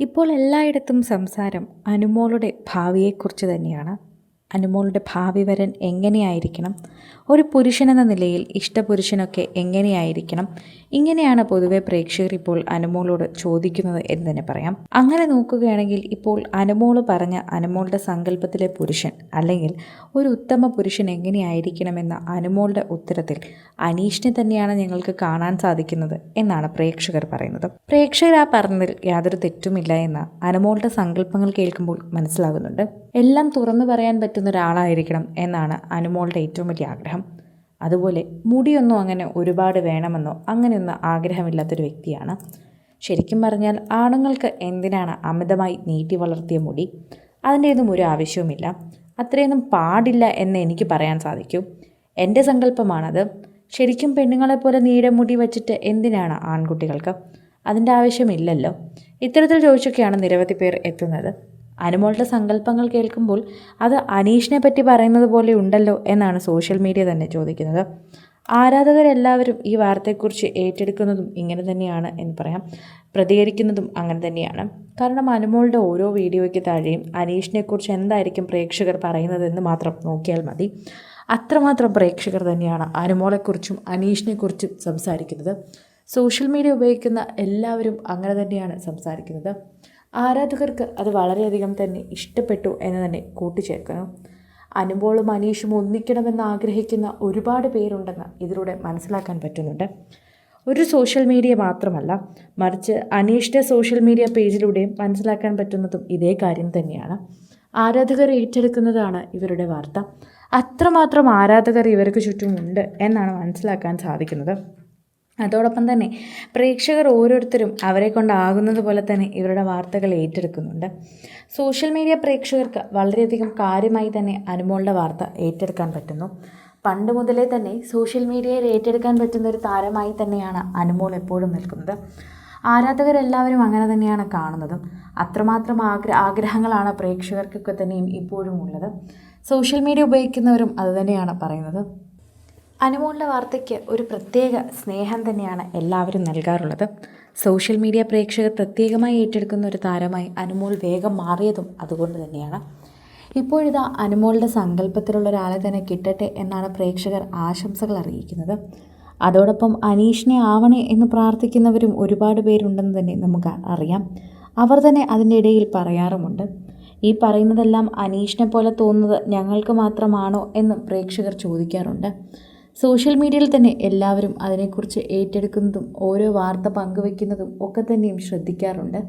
ഇപ്പോൾ എല്ലായിടത്തും സംസാരം അനുമോളുടെ ഭാവിയെക്കുറിച്ച് തന്നെയാണ്. അനുമോളുടെ ഭാവി വരൻ എങ്ങനെയായിരിക്കണം? ഒരു പുരുഷനെന്ന നിലയിൽ ഇഷ്ടപുരുഷനൊക്കെ എങ്ങനെയായിരിക്കണം? ഇങ്ങനെയാണ് പൊതുവെ പ്രേക്ഷകർ ഇപ്പോൾ അനുമോളോട് ചോദിക്കുന്നത് എന്ന് തന്നെ പറയാം. അങ്ങനെ നോക്കുകയാണെങ്കിൽ ഇപ്പോൾ അനുമോൾ പറഞ്ഞ അനുമോളുടെ സങ്കല്പത്തിലെ പുരുഷൻ അല്ലെങ്കിൽ ഒരു ഉത്തമ പുരുഷൻ എങ്ങനെയായിരിക്കണമെന്ന അനുമോളുടെ ഉത്തരത്തിൽ അനീഷിനെ തന്നെയാണ് ഞങ്ങൾക്ക് കാണാൻ സാധിക്കുന്നത് എന്നാണ് പ്രേക്ഷകർ പറയുന്നത്. പ്രേക്ഷകർ ആ പറഞ്ഞതിൽ യാതൊരു തെറ്റുമില്ല എന്ന് അനുമോളുടെ സങ്കല്പങ്ങൾ കേൾക്കുമ്പോൾ മനസ്സിലാകുന്നുണ്ട്. എല്ലാം തുറന്നു പറയാൻ പറ്റുന്ന ഒരാളായിരിക്കണം എന്നാണ് അനുമോളുടെ ഏറ്റവും വലിയ ആഗ്രഹം. അതുപോലെ മുടിയൊന്നും അങ്ങനെ ഒരുപാട് വേണമെന്നോ അങ്ങനെയൊന്നും ആഗ്രഹമില്ലാത്തൊരു വ്യക്തിയാണ്. ശരിക്കും പറഞ്ഞാൽ ആണുങ്ങൾക്ക് എന്തിനാണ് അമിതമായി നീട്ടി വളർത്തിയ മുടി? അതിന്റെ ഒന്നും ഒരു ആവശ്യവുമില്ല. അത്രയൊന്നും പാടില്ല എന്ന് എനിക്ക് പറയാൻ സാധിക്കും. എന്റെ സങ്കല്പമാണത്. ശരിക്കും പെണ്ണുങ്ങളെപ്പോലെ നീടമുടി വച്ചിട്ട് എന്തിനാണ് ആൺകുട്ടികൾക്ക്? അതിന്റെ ആവശ്യമില്ലല്ലോ. ഇത്തരത്തിൽ ചോദിച്ചൊക്കെയാണ് നിരവധി പേർ എത്തുന്നത്. അനുമോളുടെ സങ്കല്പങ്ങൾ കേൾക്കുമ്പോൾ അത് അനീഷിനെ പറ്റി പറയുന്നത് പോലെ ഉണ്ടല്ലോ എന്നാണ് സോഷ്യൽ മീഡിയ തന്നെ ചോദിക്കുന്നത്. ആരാധകരെല്ലാവരും ഈ വാർത്തയെക്കുറിച്ച് ഏറ്റെടുക്കുന്നതും ഇങ്ങനെ തന്നെയാണ് എന്ന് പറയാം. പ്രതികരിക്കുന്നതും അങ്ങനെ തന്നെയാണ്. കാരണം അനുമോളുടെ ഓരോ വീഡിയോയ്ക്ക് താഴെയും അനീഷിനെക്കുറിച്ച് എന്തായിരിക്കും പ്രേക്ഷകർ പറയുന്നതെന്ന് മാത്രം നോക്കിയാൽ മതി. അത്രമാത്രം പ്രേക്ഷകർ തന്നെയാണ് അനുമോളെക്കുറിച്ചും അനീഷിനെക്കുറിച്ചും സംസാരിക്കുന്നത്. സോഷ്യൽ മീഡിയ ഉപയോഗിക്കുന്ന എല്ലാവരും അങ്ങനെ തന്നെയാണ് സംസാരിക്കുന്നത്. ആരാധകർക്ക് അത് വളരെയധികം തന്നെ ഇഷ്ടപ്പെട്ടു എന്ന് തന്നെ കൂട്ടിച്ചേർക്കുന്നു. അനുമോളും അനീഷും ഒന്നിക്കണമെന്ന് ആഗ്രഹിക്കുന്ന ഒരുപാട് പേരുണ്ടെന്ന് ഇതിലൂടെ മനസ്സിലാക്കാൻ പറ്റുന്നുണ്ട്. ഒരു സോഷ്യൽ മീഡിയ മാത്രമല്ല മറിച്ച് അനീഷിന്റെ സോഷ്യൽ മീഡിയ പേജിലൂടെയും മനസ്സിലാക്കാൻ പറ്റുന്നതും ഇതേ കാര്യം തന്നെയാണ്. ആരാധകർ ഏറ്റെടുക്കുന്നതാണ് ഇവരുടെ വാർത്ത. അത്രമാത്രം ആരാധകർ ഇവർക്ക് ചുറ്റുമുണ്ട് എന്നാണ് മനസ്സിലാക്കാൻ സാധിക്കുന്നത്. അതോടൊപ്പം തന്നെ പ്രേക്ഷകർ ഓരോരുത്തരും അവരെ കൊണ്ടാകുന്നത് പോലെ തന്നെ ഇവരുടെ വാർത്തകൾ ഏറ്റെടുക്കുന്നുണ്ട്. സോഷ്യൽ മീഡിയ പ്രേക്ഷകർക്ക് വളരെയധികം കാര്യമായി തന്നെ അനുമോളുടെ വാർത്ത ഏറ്റെടുക്കാൻ പറ്റുന്നു. പണ്ട് മുതലേ തന്നെ സോഷ്യൽ മീഡിയയിൽ ഏറ്റെടുക്കാൻ പറ്റുന്ന ഒരു താരമായി തന്നെയാണ് അനുമോൾ എപ്പോഴും നിൽക്കുന്നത്. ആരാധകരെല്ലാവരും അങ്ങനെ തന്നെയാണ് കാണുന്നതും. അത്രമാത്രം ആഗ്ര ആഗ്രഹങ്ങളാണ് പ്രേക്ഷകർക്കൊക്കെ തന്നെയും ഇപ്പോഴും ഉള്ളത്. സോഷ്യൽ മീഡിയ ഉപയോഗിക്കുന്നവരും അതുതന്നെയാണ് പറയുന്നത്. അനുമോളുടെ വാർത്തയ്ക്ക് ഒരു പ്രത്യേക സ്നേഹം തന്നെയാണ് എല്ലാവരും നൽകാറുള്ളത്. സോഷ്യൽ മീഡിയ പ്രേക്ഷകർ പ്രത്യേകമായി ഏറ്റെടുക്കുന്ന ഒരു താരമായി അനുമോൾ വേഗം മാറിയതും അതുകൊണ്ട് തന്നെയാണ്. ഇപ്പോഴിതാ അനുമോളുടെ സങ്കല്പത്തിലുള്ള ഒരാളെ തന്നെ കിട്ടട്ടെ എന്നാണ് പ്രേക്ഷകർ ആശംസകൾ അറിയിക്കുന്നത്. അതോടൊപ്പം അനീഷിനെ ആവണേ എന്ന് പ്രാർത്ഥിക്കുന്നവരും ഒരുപാട് പേരുണ്ടെന്ന് തന്നെ നമുക്ക് അറിയാം. അവർ തന്നെ അതിന്റെ ഇടയിൽ പറയാറുമുണ്ട്. ഈ പറയുന്നതെല്ലാം അനീഷിനെ പോലെ തോന്നുന്നത് ഞങ്ങൾക്ക് മാത്രമാണോ എന്ന് പ്രേക്ഷകർ ചോദിക്കാറുണ്ട്. സോഷ്യൽ മീഡിയയിൽ തന്നെ എല്ലാവരും അതിനെക്കുറിച്ച് ഏറ്റെടുക്കുന്നതും ഓരോ വാർത്ത പങ്കുവെക്കുന്നതും ഒക്കെ തന്നെയും ശ്രദ്ധിക്കാറുണ്ട്.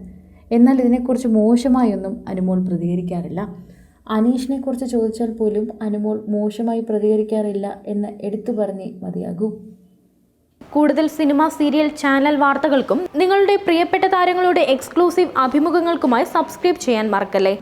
എന്നാൽ ഇതിനെക്കുറിച്ച് മോശമായൊന്നും അനുമോൾ പ്രതികരിക്കാറില്ല. അനീഷിനെ കുറിച്ച് ചോദിച്ചാൽ പോലും അനുമോൾ മോശമായി പ്രതികരിക്കാറില്ല എന്ന് എടുത്തു പറഞ്ഞേ മതിയാകൂ. കൂടുതൽ സിനിമ സീരിയൽ ചാനൽ വാർത്തകൾക്കും നിങ്ങളുടെ പ്രിയപ്പെട്ട താരങ്ങളുടെ എക്സ്ക്ലൂസീവ് അഭിമുഖങ്ങൾക്കുമായി സബ്സ്ക്രൈബ് ചെയ്യാൻ മറക്കല്ലേ?